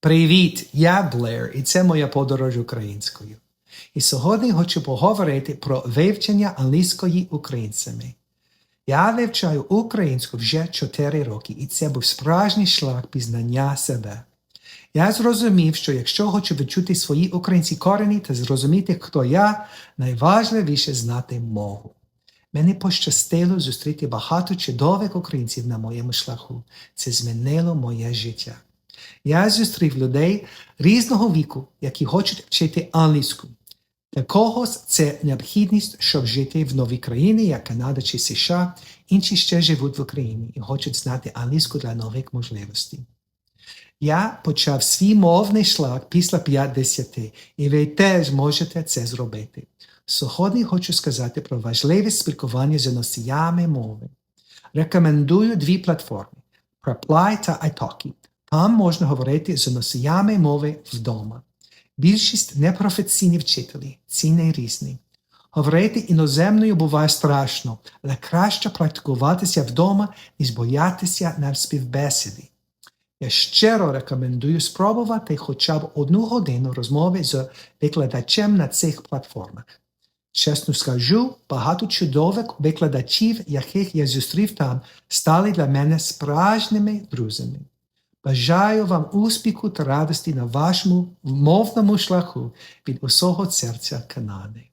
Привіт, я Блер, і це моя подорож українською. І сьогодні хочу поговорити про вивчення англійської українцями. Я вивчаю українську вже 4 роки, і це був справжній шлях пізнання себе. Я зрозумів, що якщо хочу відчути свої українські корені та зрозуміти, хто я, найважливіше знати мову. Мені пощастило зустріти багато чудових українців на моєму шляху. Це змінило моє життя. Я зустрів людей різного віку, які хочуть вчити англійську. Для когось це необхідність, щоб жити в новій країні, як Канада чи США, інші ще живуть в Україні і хочуть знати англійську для нових можливостей. Я почав свій мовний шлях після 50, і ви теж можете це зробити. Сьогодні хочу сказати про важливість спілкування з носіями мови. Рекомендую дві платформи Reply та iTalki. Там можна говорити з носіями мови вдома. Більшість непрофесійні вчителі, ціни різні. Говорити іноземною буває страшно, але краще практикуватися вдома, ніж боятися на співбесіді. Я щиро рекомендую спробувати хоча б одну годину розмови з викладачем на цих платформах. Чесно скажу, багато чудових викладачів, яких я зустрів там, стали для мене справжніми друзями. Бажаю вам успіху та радості на вашому мовному шляху від усього серця Канади.